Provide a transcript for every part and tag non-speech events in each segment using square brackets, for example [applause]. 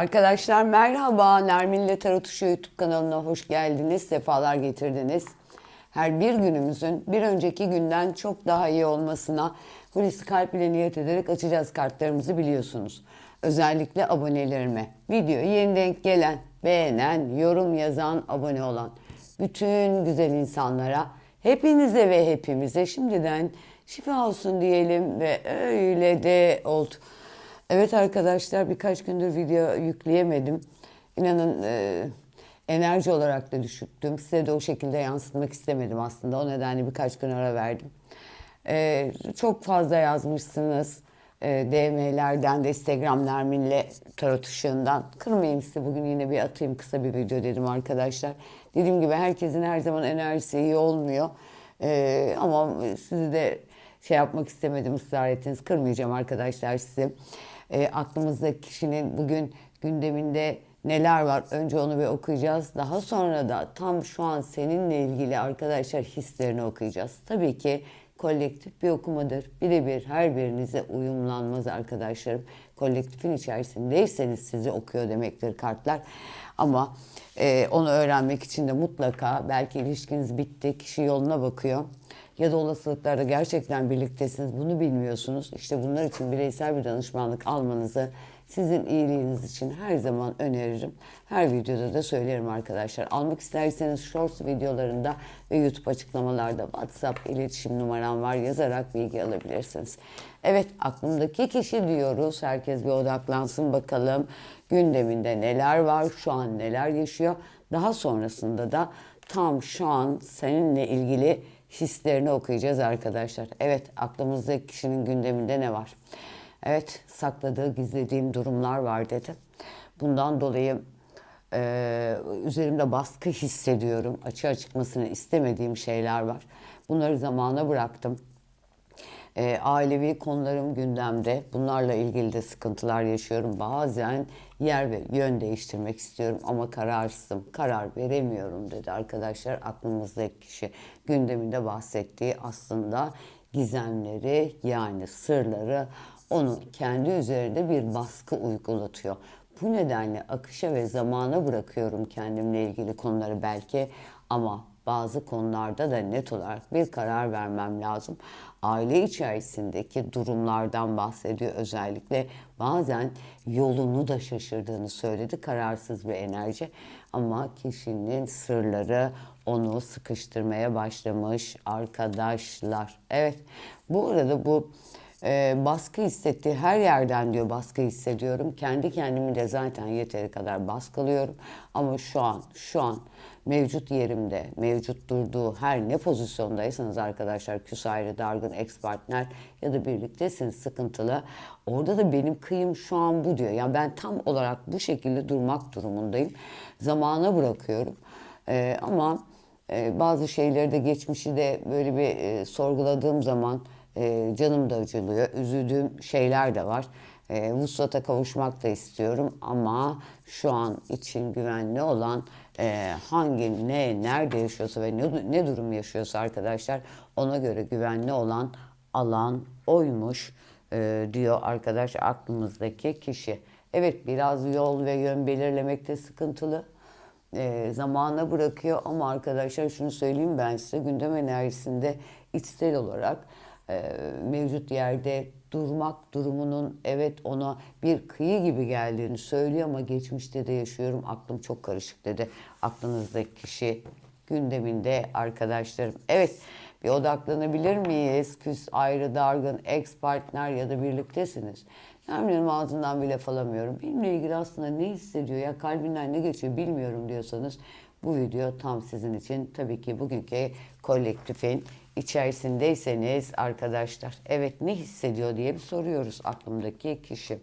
Arkadaşlar merhaba. Nermin'le Tarot Uşu YouTube kanalına hoş geldiniz. Sefalar getirdiniz. Her bir günümüzün bir önceki günden çok daha iyi olmasına Hulusi Kalp ile niyet ederek açacağız kartlarımızı biliyorsunuz. Özellikle abonelerime. Videoya yeni denk gelen, beğenen, yorum yazan, abone olan bütün güzel insanlara, hepinize ve hepimize şimdiden şifa olsun diyelim ve öyle de oldu. Evet arkadaşlar birkaç gündür video yükleyemedim. İnanın e, enerji olarak da düşüktüm. Size de o şekilde yansıtmak istemedim aslında. O nedenle birkaç gün ara verdim. E, çok fazla yazmışsınız. E, DM'lerden de Instagram Nermin'le tarot ışığından. Kırmayayım size bugün yine bir atayım kısa bir video dedim arkadaşlar. Dediğim gibi herkesin her zaman enerjisi iyi olmuyor. E, ama sizi de şey yapmak istemedim ısrar ettiniz. Kırmayacağım arkadaşlar sizi. E, aklımızdaki kişinin bugün gündeminde neler var? Önce onu bir okuyacağız. Daha sonra da tam şu an seninle ilgili arkadaşlar hislerini okuyacağız. Tabii ki kolektif bir okumadır. Birebir her birinize uyumlanmaz arkadaşlarım. Kolektifin içerisindeyseniz sizi okuyor demektir kartlar. Ama e, onu öğrenmek için de mutlaka belki ilişkiniz bitti, kişi yoluna bakıyor ya da olasılıklarda gerçekten birliktesiniz bunu bilmiyorsunuz. İşte bunlar için bireysel bir danışmanlık almanızı sizin iyiliğiniz için her zaman öneririm. Her videoda da söylerim arkadaşlar. Almak isterseniz shorts videolarında ve YouTube açıklamalarda WhatsApp iletişim numaram var yazarak bilgi alabilirsiniz. Evet aklımdaki kişi diyoruz. Herkes bir odaklansın bakalım gündeminde neler var, şu an neler yaşıyor. Daha sonrasında da tam şu an seninle ilgili hislerini okuyacağız arkadaşlar. Evet aklımızdaki kişinin gündeminde ne var? Evet sakladığı gizlediğim durumlar var dedi. Bundan dolayı e, üzerimde baskı hissediyorum. Açığa çıkmasını istemediğim şeyler var. Bunları zamana bıraktım. E, ailevi konularım gündemde. Bunlarla ilgili de sıkıntılar yaşıyorum. Bazen yer ve yön değiştirmek istiyorum ama kararsızım. Karar veremiyorum dedi arkadaşlar. Aklımızdaki kişi gündeminde bahsettiği aslında gizemleri yani sırları onu kendi üzerinde bir baskı uygulatıyor. Bu nedenle akışa ve zamana bırakıyorum kendimle ilgili konuları belki ama bazı konularda da net olarak bir karar vermem lazım. Aile içerisindeki durumlardan bahsediyor özellikle. Bazen yolunu da şaşırdığını söyledi. Kararsız bir enerji ama kişinin sırları onu sıkıştırmaya başlamış arkadaşlar. Evet bu arada bu e, baskı hissettiği her yerden diyor baskı hissediyorum. Kendi kendimi de zaten yeteri kadar baskılıyorum. Ama şu an, şu an mevcut yerimde, mevcut durduğu her ne pozisyondaysanız arkadaşlar küs ayrı, dargın, ex partner ya da birliktesiniz sıkıntılı. Orada da benim kıyım şu an bu diyor. Yani ben tam olarak bu şekilde durmak durumundayım. Zamana bırakıyorum. E, ama e, bazı şeyleri de geçmişi de böyle bir e, sorguladığım zaman e, canım da acılıyor. Üzüldüğüm şeyler de var. E, vuslata kavuşmak da istiyorum ama şu an için güvenli olan e, hangi, ne, nerede yaşıyorsa ve ne, ne durum yaşıyorsa arkadaşlar ona göre güvenli olan alan oymuş e, diyor arkadaş aklımızdaki kişi. Evet biraz yol ve yön belirlemekte sıkıntılı e, zamana bırakıyor ama arkadaşlar şunu söyleyeyim ben size gündem enerjisinde içsel olarak e, mevcut yerde durmak durumunun evet ona bir kıyı gibi geldiğini söylüyor ama geçmişte de yaşıyorum aklım çok karışık dedi. Aklınızdaki kişi gündeminde arkadaşlarım. Evet bir odaklanabilir miyiz? Küs, ayrı, dargın, ex partner ya da birliktesiniz. Nermin'in ağzından bile alamıyorum. Benimle ilgili aslında ne hissediyor ya kalbinden ne geçiyor bilmiyorum diyorsanız bu video tam sizin için. Tabii ki bugünkü kolektifin içerisindeyseniz arkadaşlar evet ne hissediyor diye bir soruyoruz aklımdaki kişi.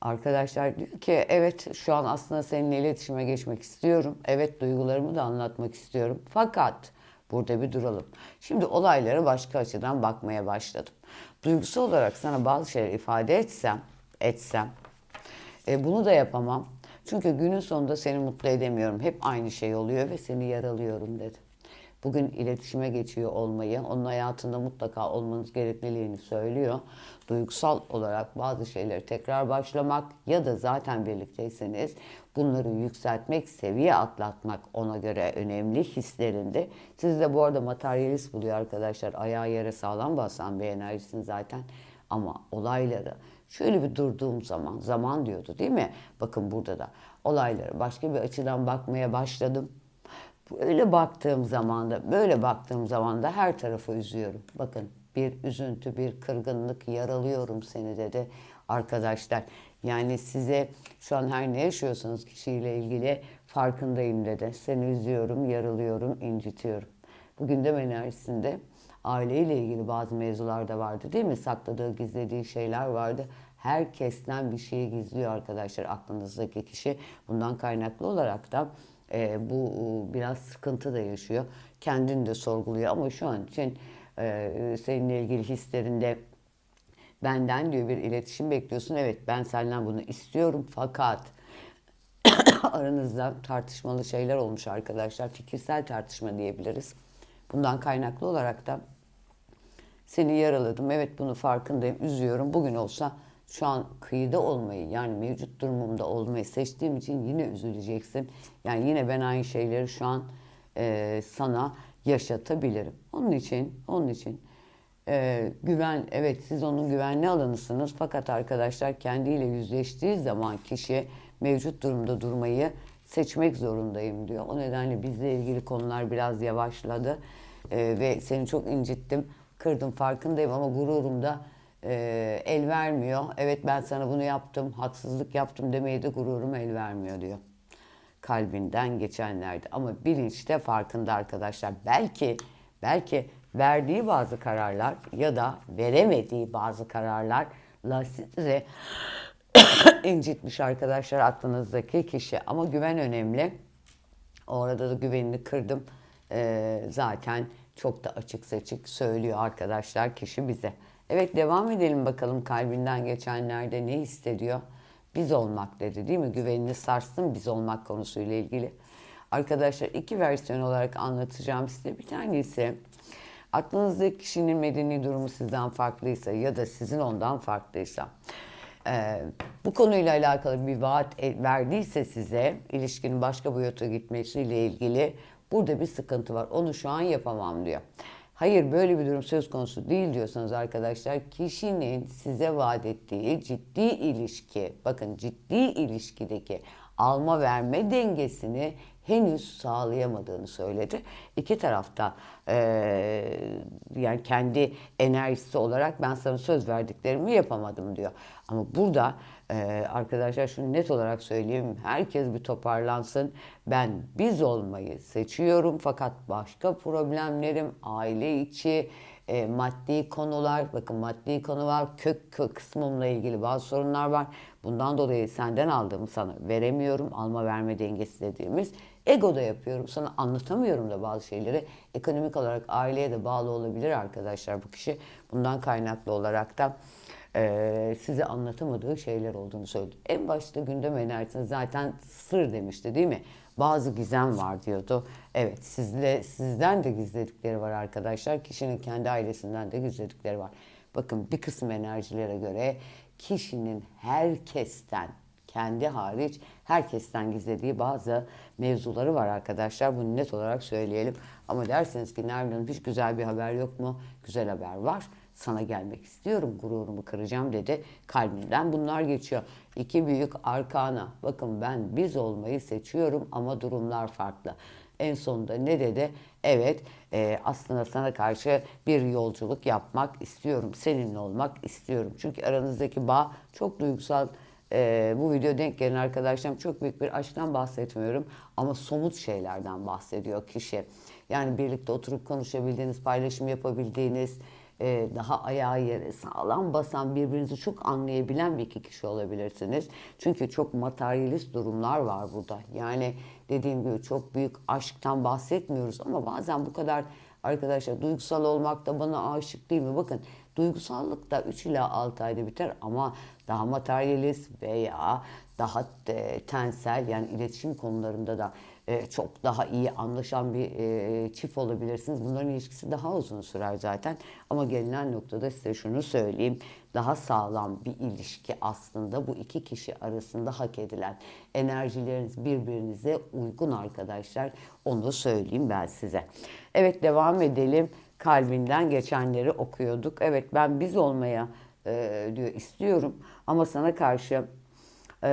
Arkadaşlar diyor ki evet şu an aslında seninle iletişime geçmek istiyorum. Evet duygularımı da anlatmak istiyorum. Fakat burada bir duralım. Şimdi olaylara başka açıdan bakmaya başladım. Duygusal olarak sana bazı şeyler ifade etsem, etsem e, bunu da yapamam. Çünkü günün sonunda seni mutlu edemiyorum. Hep aynı şey oluyor ve seni yaralıyorum dedi. Bugün iletişime geçiyor olmayı, onun hayatında mutlaka olmanız gerekliliğini söylüyor. Duygusal olarak bazı şeyleri tekrar başlamak ya da zaten birlikteyseniz bunları yükseltmek, seviye atlatmak ona göre önemli hislerinde. Siz de bu arada materyalist buluyor arkadaşlar. Ayağı yere sağlam basan bir enerjisin zaten. Ama olayları şöyle bir durduğum zaman, zaman diyordu değil mi? Bakın burada da olaylara başka bir açıdan bakmaya başladım. Böyle baktığım zaman da, böyle baktığım zaman da her tarafı üzüyorum. Bakın bir üzüntü, bir kırgınlık, yaralıyorum seni dedi arkadaşlar. Yani size şu an her ne yaşıyorsanız kişiyle ilgili farkındayım dedi. Seni üzüyorum, yarılıyorum, incitiyorum. Bu gündem enerjisinde aileyle ilgili bazı mevzular da vardı değil mi? Sakladığı, gizlediği şeyler vardı. Herkesten bir şeyi gizliyor arkadaşlar aklınızdaki kişi. Bundan kaynaklı olarak da e, bu e, biraz sıkıntı da yaşıyor. Kendini de sorguluyor ama şu an için e, seninle ilgili hislerinde benden diyor bir iletişim bekliyorsun. Evet ben senden bunu istiyorum fakat [coughs] aranızda tartışmalı şeyler olmuş arkadaşlar. Fikirsel tartışma diyebiliriz. Bundan kaynaklı olarak da seni yaraladım. Evet bunu farkındayım. Üzüyorum. Bugün olsa şu an kıyıda olmayı yani mevcut durumumda olmayı seçtiğim için yine üzüleceksin. Yani yine ben aynı şeyleri şu an e, sana yaşatabilirim. Onun için, onun için e, güven, evet siz onun güvenli alanısınız. Fakat arkadaşlar kendiyle yüzleştiği zaman kişi mevcut durumda durmayı seçmek zorundayım diyor. O nedenle bizle ilgili konular biraz yavaşladı E, ve seni çok incittim, kırdım farkındayım ama gururumda e, el vermiyor. Evet ben sana bunu yaptım, haksızlık yaptım demeye de gururum el vermiyor diyor. Kalbinden geçenlerde ama bilinçte farkında arkadaşlar. Belki belki verdiği bazı kararlar ya da veremediği bazı kararlarla sizi [coughs] incitmiş arkadaşlar aklınızdaki kişi. Ama güven önemli. Orada da güvenini kırdım. Ee, zaten çok da açık seçik söylüyor arkadaşlar kişi bize. Evet devam edelim bakalım kalbinden geçenlerde ne hissediyor? Biz olmak dedi değil mi? Güvenini sarstım biz olmak konusuyla ilgili. Arkadaşlar iki versiyon olarak anlatacağım size. Bir tanesi aklınızdaki kişinin medeni durumu sizden farklıysa ya da sizin ondan farklıysa e, bu konuyla alakalı bir vaat e- verdiyse size ilişkinin başka boyuta gitmesiyle ilgili burada bir sıkıntı var. Onu şu an yapamam diyor. Hayır böyle bir durum söz konusu değil diyorsanız arkadaşlar kişinin size vaat ettiği ciddi ilişki bakın ciddi ilişkideki alma verme dengesini henüz sağlayamadığını söyledi. İki tarafta eee, yani kendi enerjisi olarak ben sana söz verdiklerimi yapamadım diyor. Ama burada eee, arkadaşlar şunu net olarak söyleyeyim. Herkes bir toparlansın. Ben biz olmayı seçiyorum fakat başka problemlerim aile içi e, maddi konular, bakın maddi konu var, kök, kök kısmımla ilgili bazı sorunlar var. Bundan dolayı senden aldığımı sana veremiyorum. Alma verme dengesi dediğimiz. Ego da yapıyorum. Sana anlatamıyorum da bazı şeyleri. Ekonomik olarak aileye de bağlı olabilir arkadaşlar bu kişi. Bundan kaynaklı olarak da e, size anlatamadığı şeyler olduğunu söyledi. En başta gündem enerjisini zaten sır demişti değil mi? Bazı gizem var diyordu. Evet sizle sizden de gizledikleri var arkadaşlar. Kişinin kendi ailesinden de gizledikleri var. Bakın bir kısım enerjilere göre kişinin herkesten kendi hariç herkesten gizlediği bazı mevzuları var arkadaşlar. Bunu net olarak söyleyelim. Ama derseniz ki Hanım hiç güzel bir haber yok mu? Güzel haber var. Sana gelmek istiyorum, gururumu kıracağım dedi. Kalbinden bunlar geçiyor. İki büyük arkana. Bakın ben biz olmayı seçiyorum ama durumlar farklı. En sonunda ne dedi? Evet e, aslında sana karşı bir yolculuk yapmak istiyorum. Seninle olmak istiyorum. Çünkü aranızdaki bağ çok duygusal ee, bu video denk gelen arkadaşlarım çok büyük bir aşktan bahsetmiyorum ama somut şeylerden bahsediyor kişi. Yani birlikte oturup konuşabildiğiniz, paylaşım yapabildiğiniz, e, daha ayağı yere sağlam basan, birbirinizi çok anlayabilen bir iki kişi olabilirsiniz. Çünkü çok materyalist durumlar var burada. Yani dediğim gibi çok büyük aşktan bahsetmiyoruz ama bazen bu kadar arkadaşlar duygusal olmak da bana aşık değil mi? Bakın duygusallık da 3 ila 6 ayda biter ama daha materyalist veya daha e, tensel yani iletişim konularında da e, çok daha iyi anlaşan bir e, çift olabilirsiniz. Bunların ilişkisi daha uzun sürer zaten. Ama gelinen noktada size şunu söyleyeyim. Daha sağlam bir ilişki aslında bu iki kişi arasında hak edilen. Enerjileriniz birbirinize uygun arkadaşlar. Onu söyleyeyim ben size. Evet devam edelim. Kalbinden geçenleri okuyorduk. Evet ben biz olmaya e, diyor istiyorum ama sana karşı ee,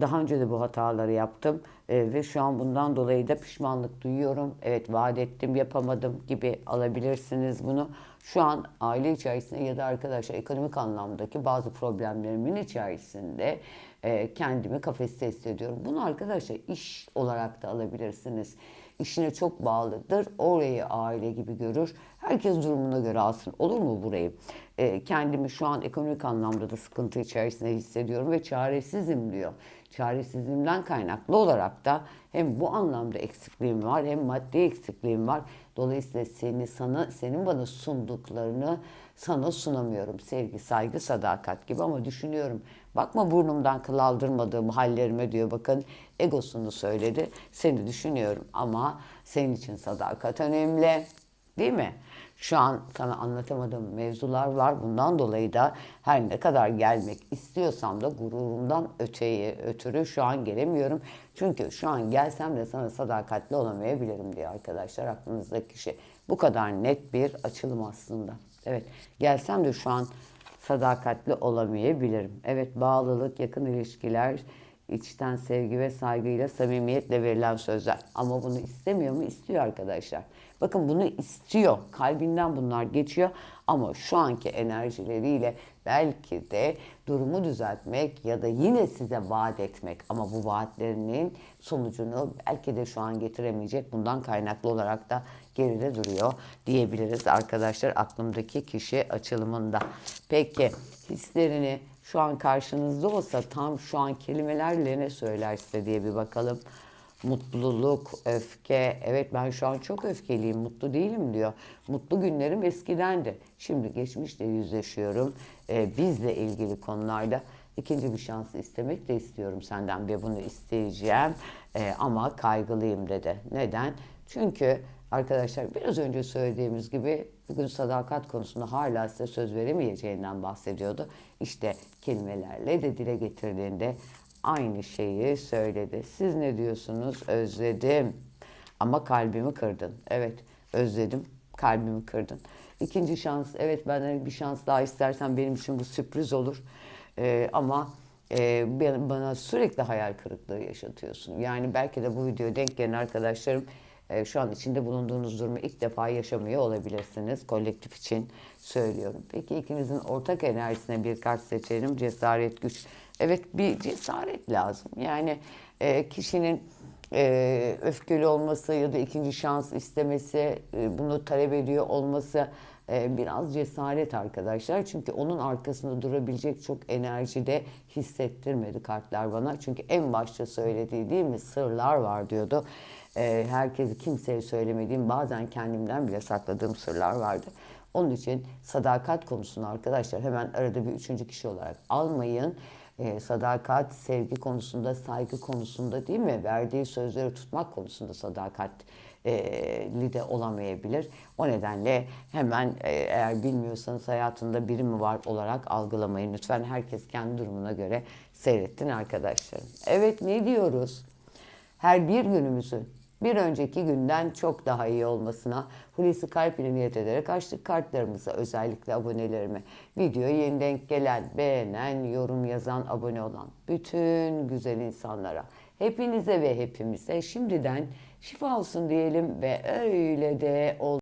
daha önce de bu hataları yaptım Ee, ve şu an bundan dolayı da pişmanlık duyuyorum. Evet vaat ettim yapamadım gibi alabilirsiniz bunu. Şu an aile içerisinde ya da arkadaşlar ekonomik anlamdaki bazı problemlerimin içerisinde e, kendimi kafeste hissediyorum. Bunu arkadaşlar iş olarak da alabilirsiniz. İşine çok bağlıdır. Orayı aile gibi görür. Herkes durumuna göre alsın. Olur mu burayı? E, kendimi şu an ekonomik anlamda da sıkıntı içerisinde hissediyorum ve çaresizim diyor. Çaresizliğimden kaynaklı olarak da hem bu anlamda eksikliğim var hem maddi eksikliğim var. Dolayısıyla seni sana senin bana sunduklarını sana sunamıyorum. Sevgi, saygı, sadakat gibi ama düşünüyorum. Bakma burnumdan kıl aldırmadığım hallerime diyor. Bakın egosunu söyledi. Seni düşünüyorum ama senin için sadakat önemli. Değil mi? Şu an sana anlatamadığım mevzular var. Bundan dolayı da her ne kadar gelmek istiyorsam da gururumdan öteyi, ötürü şu an gelemiyorum. Çünkü şu an gelsem de sana sadakatli olamayabilirim diye arkadaşlar aklınızdaki kişi. Bu kadar net bir açılım aslında. Evet gelsem de şu an sadakatli olamayabilirim. Evet bağlılık, yakın ilişkiler, içten sevgi ve saygıyla, samimiyetle verilen sözler. Ama bunu istemiyor mu? İstiyor arkadaşlar. Bakın bunu istiyor. Kalbinden bunlar geçiyor. Ama şu anki enerjileriyle belki de durumu düzeltmek ya da yine size vaat etmek ama bu vaatlerinin sonucunu belki de şu an getiremeyecek. Bundan kaynaklı olarak da geride duruyor diyebiliriz arkadaşlar aklımdaki kişi açılımında. Peki hislerini şu an karşınızda olsa tam şu an kelimelerle ne söyler size diye bir bakalım. Mutluluk, öfke. Evet ben şu an çok öfkeliyim, mutlu değilim diyor. Mutlu günlerim eskidendi. Şimdi geçmişle yüzleşiyorum. Ee, bizle ilgili konularda ikinci bir şans istemek de istiyorum senden ve bunu isteyeceğim. Ee, ama kaygılıyım dedi. Neden? Çünkü arkadaşlar biraz önce söylediğimiz gibi bugün sadakat konusunda hala size söz veremeyeceğinden bahsediyordu. İşte kelimelerle de dile getirdiğinde aynı şeyi söyledi. Siz ne diyorsunuz? Özledim. Ama kalbimi kırdın. Evet, özledim. Kalbimi kırdın. İkinci şans, evet benden bir şans daha istersen benim için bu sürpriz olur. Ee, ama e, bana sürekli hayal kırıklığı yaşatıyorsun. Yani belki de bu videoya denk gelen arkadaşlarım e, şu an içinde bulunduğunuz durumu ilk defa yaşamıyor olabilirsiniz. Kolektif için söylüyorum. Peki ikinizin ortak enerjisine bir kart seçelim. Cesaret, güç. Evet bir cesaret lazım. Yani e, kişinin e, öfkeli olması ya da ikinci şans istemesi, e, bunu talep ediyor olması biraz cesaret arkadaşlar. Çünkü onun arkasında durabilecek çok enerji de hissettirmedi kartlar bana. Çünkü en başta söylediği değil mi sırlar var diyordu. E, herkesi kimseye söylemediğim bazen kendimden bile sakladığım sırlar vardı. Onun için sadakat konusunu arkadaşlar hemen arada bir üçüncü kişi olarak almayın. E, sadakat, sevgi konusunda, saygı konusunda değil mi? Verdiği sözleri tutmak konusunda sadakatli de olamayabilir. O nedenle hemen e, eğer bilmiyorsanız hayatında biri mi var olarak algılamayın. Lütfen herkes kendi durumuna göre seyrettin arkadaşlarım. Evet ne diyoruz? her bir günümüzün bir önceki günden çok daha iyi olmasına Hulusi Kalp ile niyet ederek açtık kartlarımıza özellikle abonelerime. Videoya yeni denk gelen, beğenen, yorum yazan, abone olan bütün güzel insanlara, hepinize ve hepimize şimdiden şifa olsun diyelim ve öyle de ol.